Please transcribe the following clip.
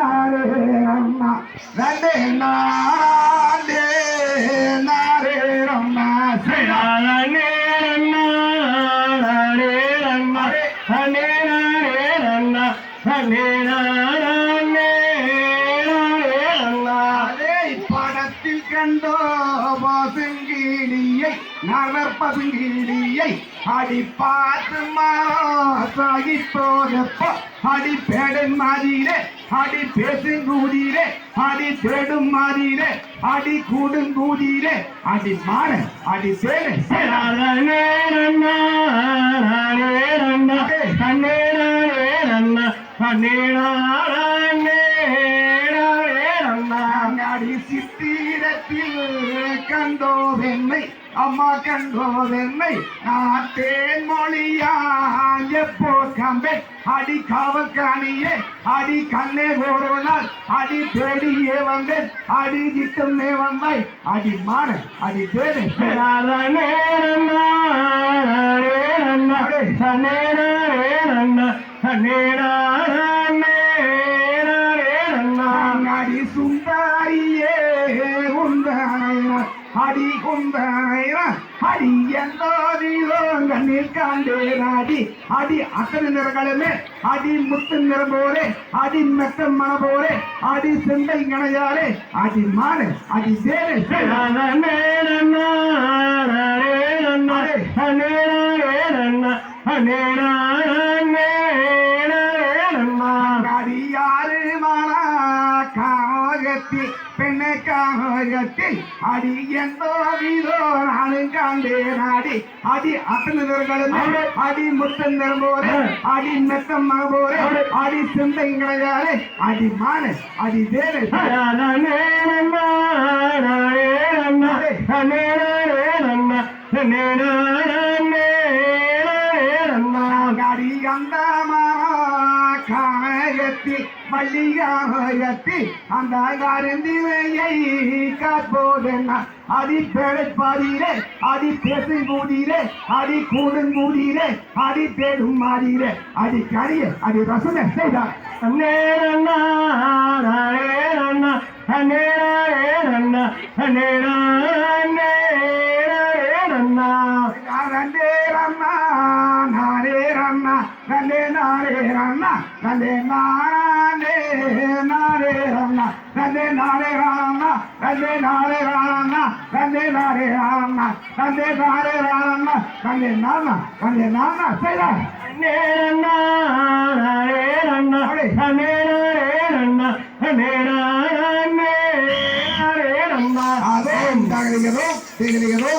நாரே அம்மா நந்தே நாரே நாரே அம்மா நானே ரண்ணா நானே ரண்ணா ஹனே நானே ரண்ணா ஹனே அதே கண்டோ பசுங்கிளியை நகர்பசுங்கிளியை அடி பார்த்து மாறி போனப்போ அடி பேடன் மாதிரே அடி பேசுங்கூதிரே அடி தேடும் மாதிரே அடி கூடுங்கூதிரே அடி மாற அடி சேரு அடி சித்திரத்தில் கண்டோவென்னை அம்மா கண்டோவென்னை நான் தேன்மொழியா எப்போ கம்பே அடி காவக்காணியே அடி கண்ணே நாள் அடி தேடியே வந்தேன். அடி ஜித்தமே வந்தாய் அடி மாட அடி தேடு. அடி. சுந்தாரியே உந்தானையா அடி குந்தானையா அடி எந்த கண்ணில் காண்டேன் அடி அடி அத்தனை நிறங்களுமே அடி முத்து நிறம் போரே அடி மெத்த மன போரே அடி செந்தை கணையாரே அடி மாறு அடி சேரு நானே ரண்ணா நானே காகத்தில் பெண்ணை காகத்தில் அடி எந்த வீதோ நானும் காண்டேன் அடி அடி நிறங்களுமே அடி முத்தம் நிறம்போரே அடி மெத்தம் மகபோரே அடி சிந்தை கிடையாரே அடி மானு அடி தேரு நானே ரண்ணா நானே ரண்ணா ஹனே நானே அந்த காயத்தில் மல்லிகாயத்தில் அந்த கருந்திவையை காப்போதென்ன அடி பேழைப்பாதிரே அடி பேசுங்கூதிரே அடி கூடுங்கூதிரே அடி தேடும் மாறீரே அடி கரிய அடி ரசனை செய்தார். நேரண்ணா நேரண்ணா நானே ரண்ணா ரண்டே நானே நாரே ரண்ணா ரண்டே நாரே ரண்ணா ரண்டே நாரே ரண்ணா ரண்டே நாரே ரண்ணா ரண்டே நாரே ரண்ணா ரண்டே நானா ரண்டே நானா ஹனே ரண்ணா நானே ரண்ணா ஹனே நானே ரண்ணா நானே ரண்ணா அதே தகலிகளோ திகலிகளோ